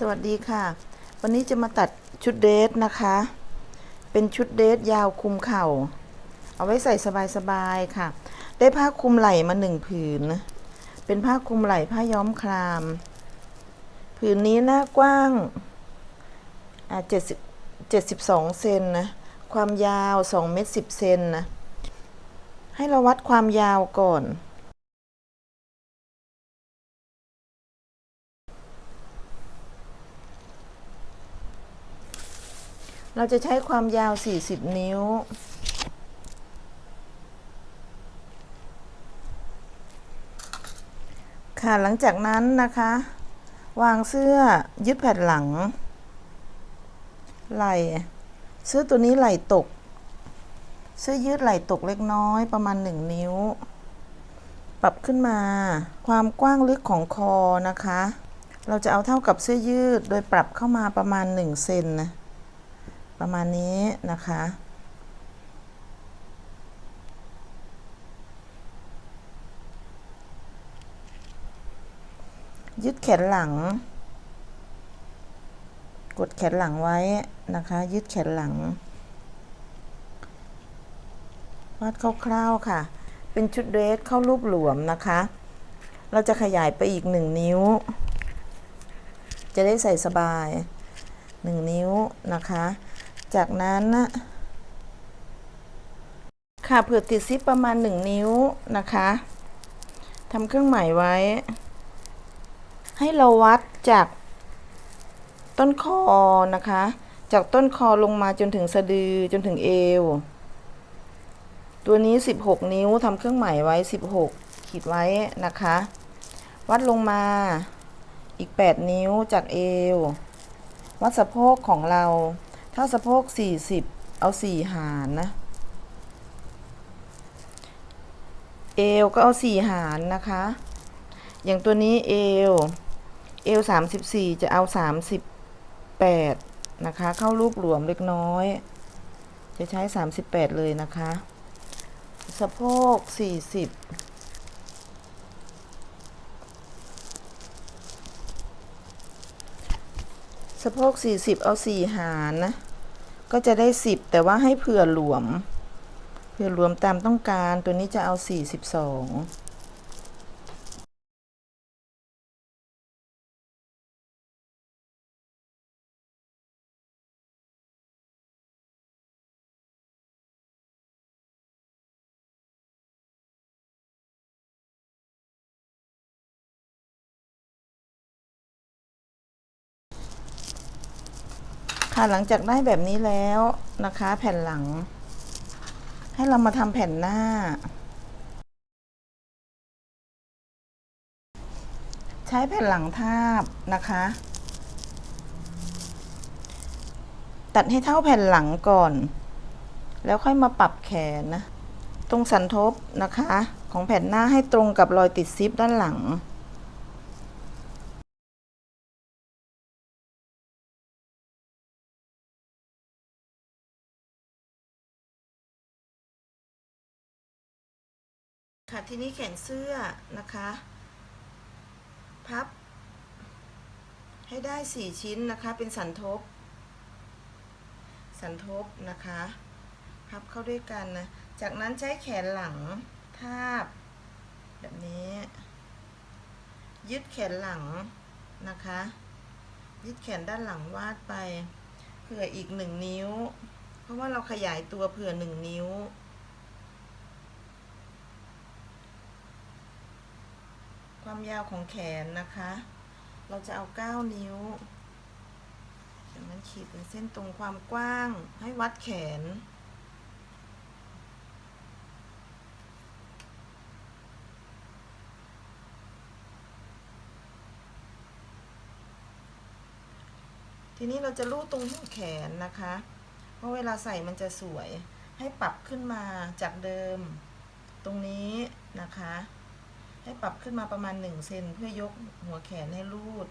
สวัสดีค่ะ วันนี้จะมาตัดชุดเดรสนะคะ เป็นชุดเดรสยาวคลุมเข่า เอาไว้ใส่สบายๆค่ะ ได้ผ้าคลุมไหล่มาหนึ่งผืน เป็นผ้าคลุมไหล่ผ้าย้อมคราม ผืนนี้หน้ากว้างอ่าเจ็ดสิบเจ็ดสิบสองเซนนะ ความยาวสองเมตรสิบเซนนะ ให้เราวัดความยาวก่อน เราจะใช้ความยาว 40 นิ้ว ค่ะหลังจากนั้นนะคะ วางเสื้อยึดแผ่นหลัง ไหล่เสื้อตัวนี้ไหล่ตก เสื้อยืดไหล่ตกเล็กน้อยประมาณ 1 นิ้ว ปรับขึ้นมาความกว้างลึกของคอนะคะ เราจะเอาเท่ากับเสื้อยืดโดยปรับเข้ามาประมาณ 1 เซนนะ ประมาณนี้นะคะ ยึดแขนหลัง กดแขนหลังไว้นะคะ ยึดแขนหลัง วาดคร่าวๆค่ะ เป็นชุดเดรสเข้ารูปหลวมนะคะ เราจะขยายไปอีกหนึ่งนิ้ว จะได้ใส่สบายหนึ่งนิ้วนะคะ จากนั้นนะค่ะเผื่อติดซิปประมาณ 1 นิ้วนะคะทำเครื่องหมายไว้ ให้เราวัดจากต้นคอนะคะ จากต้นคอลงมาจนถึงสะดือจนถึงเอว ตัวนี้ 16 นิ้วทำเครื่องหมายไว้ 16 ขีดไว้นะคะ วัดลงมาอีก 8 นิ้วจากเอว วัดสะโพกของเรา ถ้าสะโพก40เอา4หารนะ เอวก็เอา4หารนะคะ อย่างตัวนี้เอว เอว34จะเอา38นะคะ เข้ารูปหลวมเล็กน้อย จะใช้38เลยนะคะ สะโพก40ส สะโพก40 เอา 4 หารนะ ก็จะได้ 10 แต่ว่าให้เผื่อหลวม เผื่อหลวมตามต้องการตัวนี้จะเอา 42 ค่ะหลังจากได้แบบนี้แล้วนะคะ แผ่นหลัง ให้เรามาทำแผ่นหน้า ใช้แผ่นหลังทาบนะคะ ตัดให้เท่าแผ่นหลังก่อน แล้วค่อยมาปรับแขนนะ ตรงสันทบนะคะ ของแผ่นหน้าให้ตรงกับรอยติดซิปด้านหลัง ทีนี้แขนเสื้อนะคะ พับ ให้ได้สี่ชิ้นนะคะ เป็นสันทบ สันทบนะคะ พับเข้าด้วยกันนะ จากนั้นใช้แขนหลังทาบ แบบนี้ ยึดแขนหลังนะคะ ยึดแขนด้านหลังวาดไป เผื่ออีกหนึ่งนิ้ว เพราะว่าเราขยายตัวเผื่อหนึ่งนิ้ว ความยาวของแขนนะคะ เราจะเอา 9 นิ้วจากนั้นขีดเป็นเส้นตรงความกว้างให้วัดแขน ทีนี้เราจะลูดตรงหัวแขนนะคะ เพราะเวลาใส่มันจะสวยให้ปรับขึ้นมาจากเดิม ตรงนี้นะคะ ให้ปรับขึ้นมาประมาณ 1 เซนเพื่อยกหัวแขนให้รูด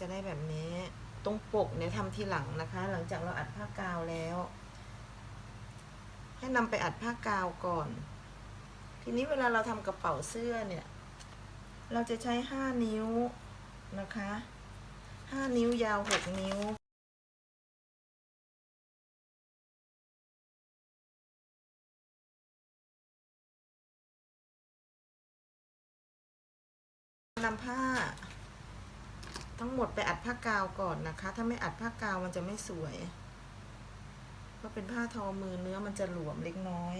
จะได้แบบนี้ตรงปกเนี่ยทำทีหลังนะคะ หลังจากเราอัดผ้ากาวแล้ว ให้นำไปอัดผ้ากาวก่อน ทีนี้เวลาเราทำกระเป๋าเสื้อเนี่ย เราจะใช้ห้านิ้วนะคะห้านิ้วยาวหกนิ้ว นำผ้า ทั้งหมดไปอัดผ้ากาวก่อนนะคะ ถ้าไม่อัดผ้ากาวมันจะไม่สวยเพราะเป็นผ้าทอมือเนื้อมันจะหลวมเล็กน้อย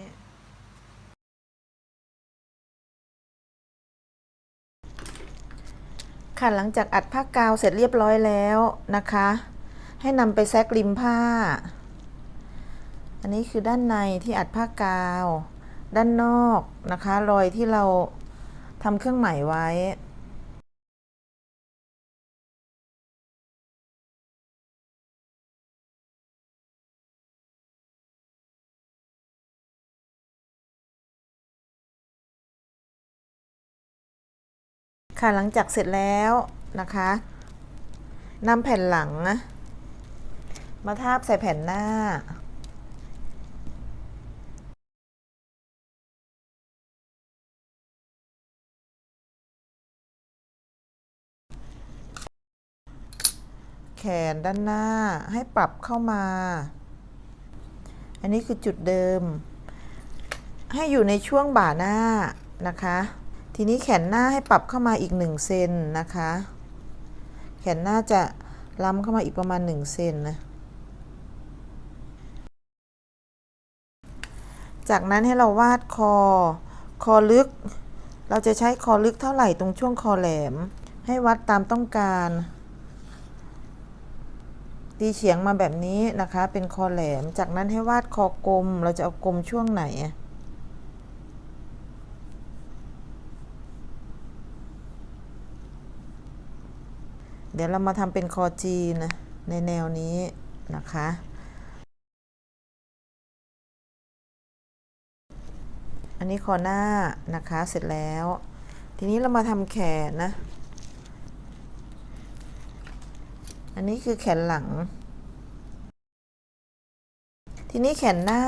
ค่ะหลังจากอัดผ้ากาวเสร็จเรียบร้อยแล้วนะคะ ให้นำไปแซกริมผ้า อันนี้คือด้านในที่อัดผ้ากาว ด้านนอกนะคะ รอยที่เราทำเครื่องหมายไว้ ค่ะหลังจากเสร็จแล้วนะคะนำแผ่นหลัง มาทาบใส่แผ่นหน้า แขนด้านหน้าให้ปรับเข้ามา อันนี้คือจุดเดิม ให้อยู่ในช่วงบ่าหน้านะคะ ทีนี้แขนหน้าให้ปรับเข้ามาอีก1เซนนะคะ แขนหน้าจะล้ำเข้ามาอีกประมาณ1เซนนะจากนั้นให้เราวาดคอ คอลึก เราจะใช้คอลึกเท่าไหร่ตรงช่วงคอแหลม ให้วัดตามต้องการ ตีเฉียงมาแบบนี้นะคะ เป็นคอแหลม จากนั้นให้วาดคอกลม เราจะเอากลมช่วงไหน เดี๋ยวเรามาทำเป็นคอจีนนะในแนวนี้นะคะ อันนี้คอหน้านะคะเสร็จแล้ว ทีนี้เรามาทำแขนนะ อันนี้คือแขนหลัง ทีนี้แขนหน้า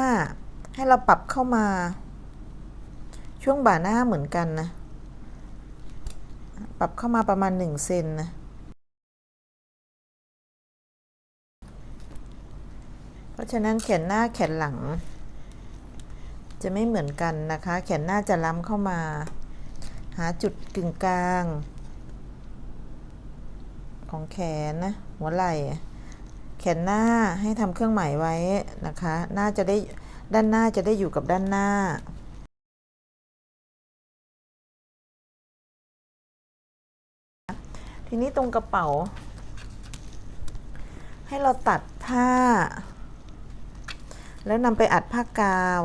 ให้เราปรับเข้ามา ช่วงบ่าหน้าเหมือนกันนะ ปรับเข้ามาประมาณ1เซนนะ เพ ราะฉะนั้นแขนหน้าแขนหลัง จะไม่เหมือนกันนะคะ แขนหน้าจะล้ำเข้ามา หาจุดกึ่งกลาง ของแขนนะหัวไหล่แขนหน้าให้ทำเครื่องหมายไว้นะคะ หน้าจะได้ด้านหน้าจะได้อยู่กับด้านหน้า ทีนี้ตรงกระเป๋า ให้เราตัดผ้า แล้วนำไปอัดผ้ากาว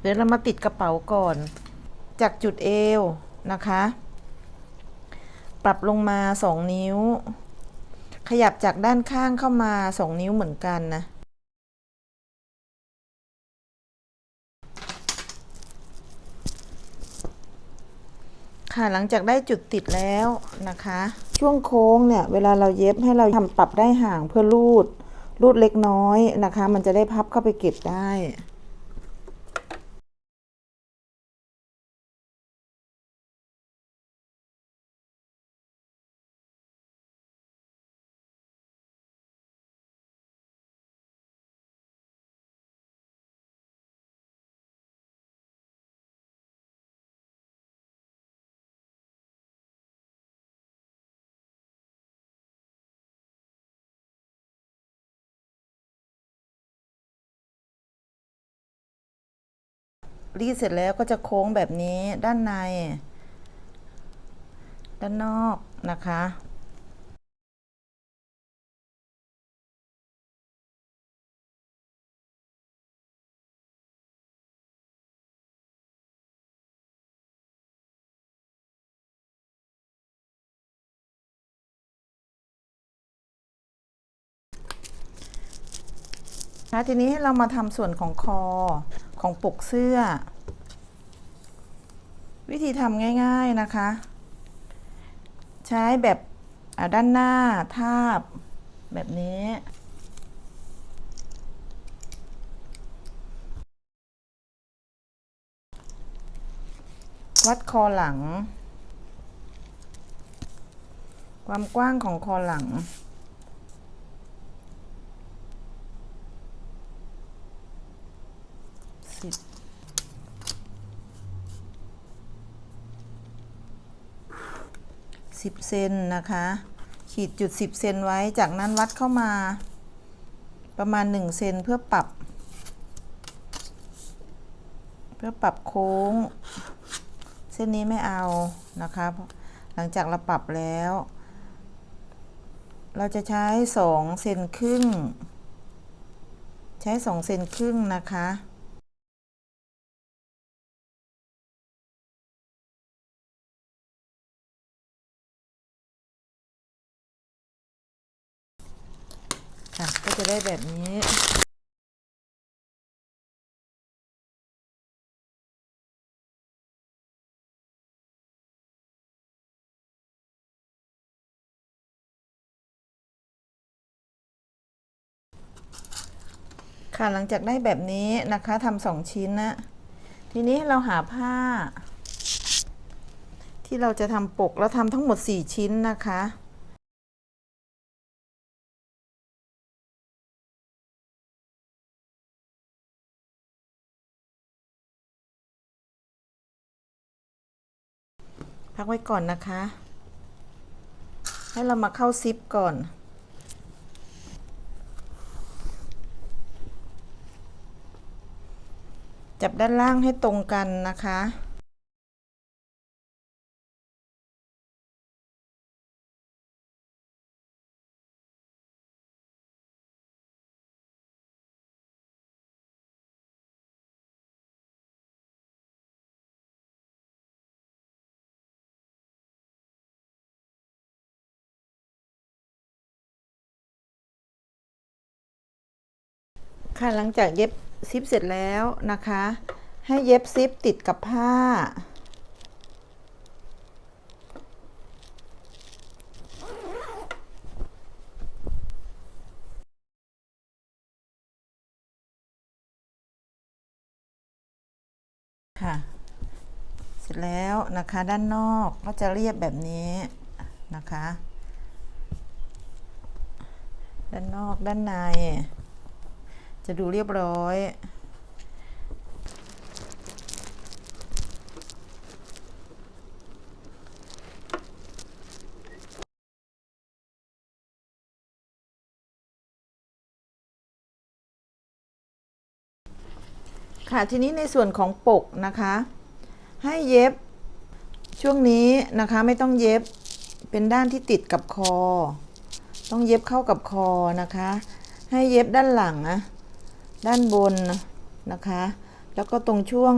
เดี๋ยวเรามาติดกระเป๋าก่อน จากจุดเอวนะคะ ปรับลงมา2นิ้ว ขยับจากด้านข้างเข้ามา2นิ้วเหมือนกันนะ ค่ะหลังจากได้จุดติดแล้วนะคะ ช่วงโค้งเนี่ย เวลาเราเย็บให้เราทำปรับได้ห่างเพื่อรูดรูดเล็กน้อยนะคะ มันจะได้พับเข้าไปเก็บได้ รีดเสร็จแล้วก็จะโค้งแบบนี้ด้านใน ด้านนอกนะคะ ทีนี้ให้เรามาทำส่วนของคอ ของปกเสื้อ วิธีทำง่ายๆนะคะ ใช้แบบด้านหน้าทาบ แบบนี้ วัดคอหลัง ความกว้างของคอหลัง สิบสิบเซนนะคะ ขีดจุดสิบเซนไว้ จากนั้นวัดเข้ามา ประมาณหนึ่งเซนเพื่อปรับ เพื่อปรับโค้ง เส้นนี้ไม่เอานะคะ หลังจากเราปรับแล้ว เราจะใช้สองเซนครึ่งใช้สองเซนครึ่งนะคะ นี้ค่ะหลังจากได้แบบนี้นะคะทำสองชิ้นนะทีนี้เราหาผ้า ที่เราจะทำปกเราทำทั้งหมด 4 ชิ้นนะคะ พักไว้ก่อนนะคะ ให้เรามาเข้าซิปก่อนจับด้านล่างให้ตรงกันนะคะ หลังจากเย็บซิปเสร็จแล้วนะคะ ให้เย็บซิปติดกับผ้า ค่ะ เสร็จแล้วนะคะด้านนอกก็จะเรียบแบบนี้นะคะ ด้านนอกด้านใน จะดูเรียบร้อย ค่ะทีนี้ในส่วนของปกนะคะ ให้เย็บช่วงนี้นะคะไม่ต้องเย็บเป็นด้านที่ติดกับคอ ต้องเย็บเข้ากับคอนะคะ ให้เย็บด้านหลังนะ ด้านบนนะคะ แล้วก็ตรงช่วง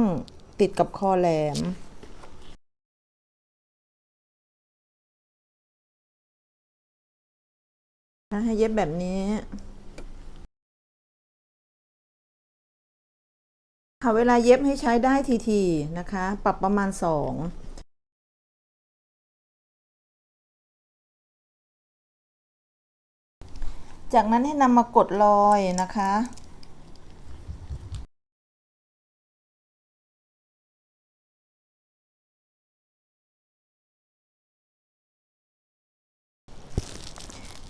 ติดกับคอแหลม ให้เย็บแบบนี้ค่ะเวลาเย็บให้ใช้ได้ทีๆนะคะ ปรับประมาณสองจากนั้นให้นำมากดรอยนะคะ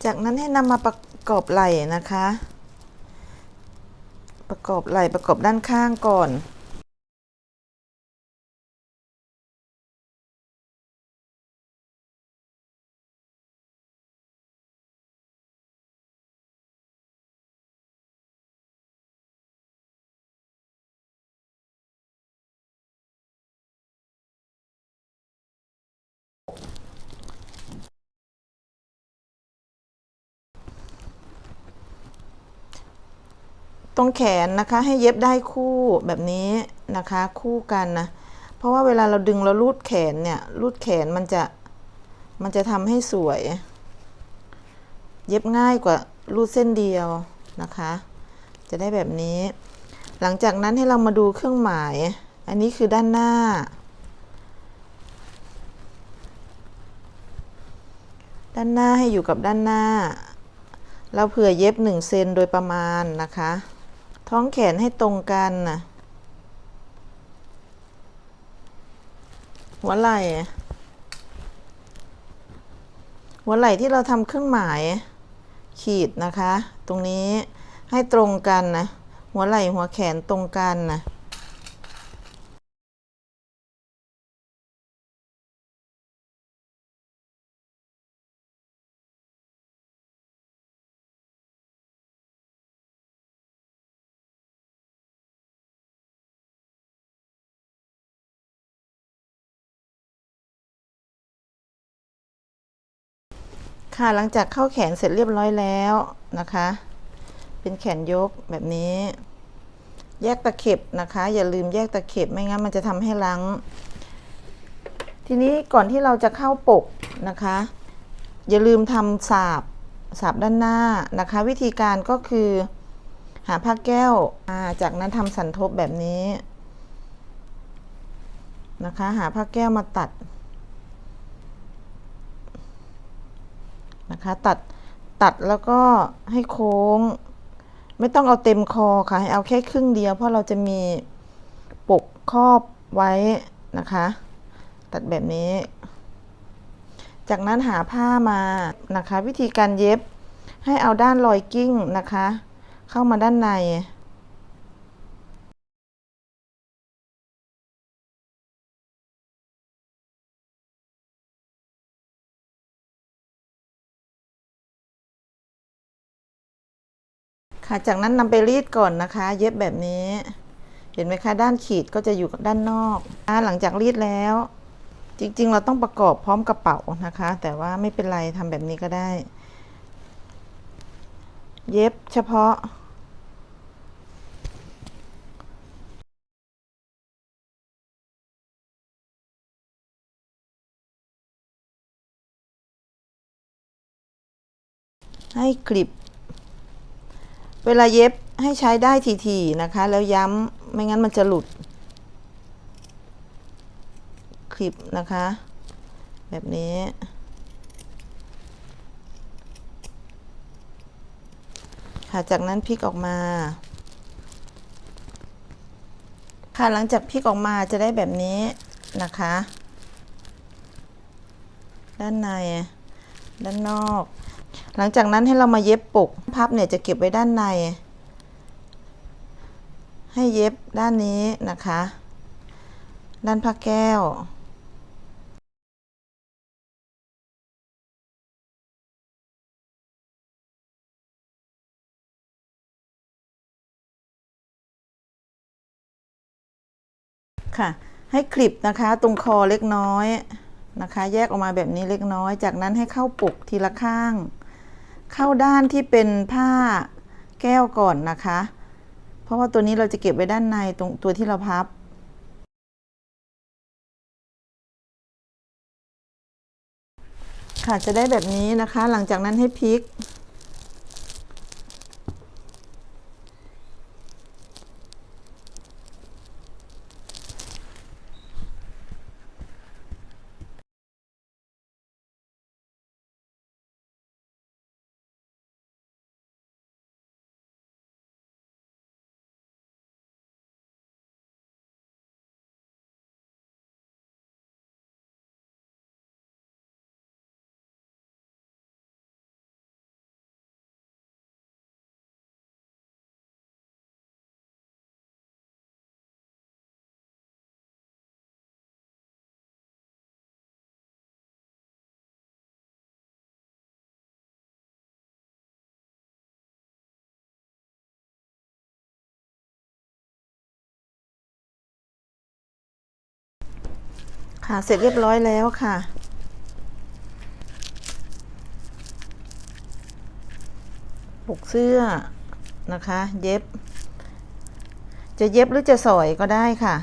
จากนั้นให้นำมาประกอบไหล่นะคะ ประกอบไหล่ประกอบด้านข้างก่อน ตรงแขนนะคะให้เย็บได้คู่แบบนี้นะคะคู่กันนะ เพราะว่าเวลาเราดึงเราลูดแขนเนี่ยลูดแขนมันจะมันจะทำให้สวย เย็บง่ายกว่าลูดเส้นเดียวนะคะ จะได้แบบนี้ หลังจากนั้นให้เรามาดูเครื่องหมาย อันนี้คือด้านหน้า ด้านหน้าให้อยู่กับด้านหน้า เราเผื่อเย็บหนึ่งเซนโดยประมาณนะคะ ท้องแขนให้ตรงกันนะหัวไหล่ หัวไหล่ที่เราทำเครื่องหมาย ขีดนะคะ ตรงนี้ให้ตรงกันนะ หัวไหล่หัวแขนตรงกันนะ ค่ะหลังจากเข้าแขนเสร็จเรียบร้อยแล้วนะคะ เป็นแขนยกแบบนี้ แยกตะเข็บนะคะ อย่าลืมแยกตะเข็บไม่งั้นมันจะทำให้ลัง ทีนี้ก่อนที่เราจะเข้าปกนะคะ อย่าลืมทำสาบสาบด้านหน้านะคะ วิธีการก็คือหาผ้าแก้วาจากนั้นทำสันทบแบบนี้นะคะ หาผ้าแก้วมาตัด นะคะ ตัดตัดแล้วก็ให้โค้ง ไม่ต้องเอาเต็มคอค่ะ ให้เอาแค่ครึ่งเดียว เพราะเราจะมีปกครอบไว้นะคะ ตัดแบบนี้ จากนั้นหาผ้ามานะคะ วิธีการเย็บให้เอาด้านรอยกิ้งนะคะ เข้ามาด้านใน ค่ะ จากนั้นนำไปรีดก่อนนะคะ เย็บแบบนี้ เห็นไหมคะ ด้านขีดก็จะอยู่กับด้านนอกอหลังจากรีดแล้ว จริง ๆ เราต้องประกอบพร้อมกระเป๋านะคะ แต่ว่าไม่เป็นไรทำแบบนี้ก็ได้ เย็บเฉพาะให้กลิบ เวลาเย็บให้ใช้ได้ทีๆนะคะ แล้วย้ำไม่งั้นมันจะหลุด คลิปนะคะ แบบนี้ ค่ะจากนั้นพลิกออกมา ค่ะหลังจากพลิกออกมาจะได้แบบนี้นะคะ ด้านใน ด้านนอก หลังจากนั้นให้เรามาเย็บปกพับเนี่ยจะเก็บไว้ด้านใน ให้เย็บด้านนี้นะคะ ด้านผ้าแก้วค่ะให้คลิปนะคะตรงคอเล็กน้อยนะคะ แยกออกมาแบบนี้เล็กน้อย จากนั้นให้เข้าปกทีละข้าง เข้าด้านที่เป็นผ้าแก้วก่อนนะคะ เพราะว่าตัวนี้เราจะเก็บไว้ด้านในตรงตัวที่เราพับ ค่ะจะได้แบบนี้นะคะ หลังจากนั้นให้พลิก ค่ะเสร็จเรียบร้อยแล้วค่ะปกเสื้อนะคะ เย็บ จะเย็บหรือจะสอยก็ได้ค่ะ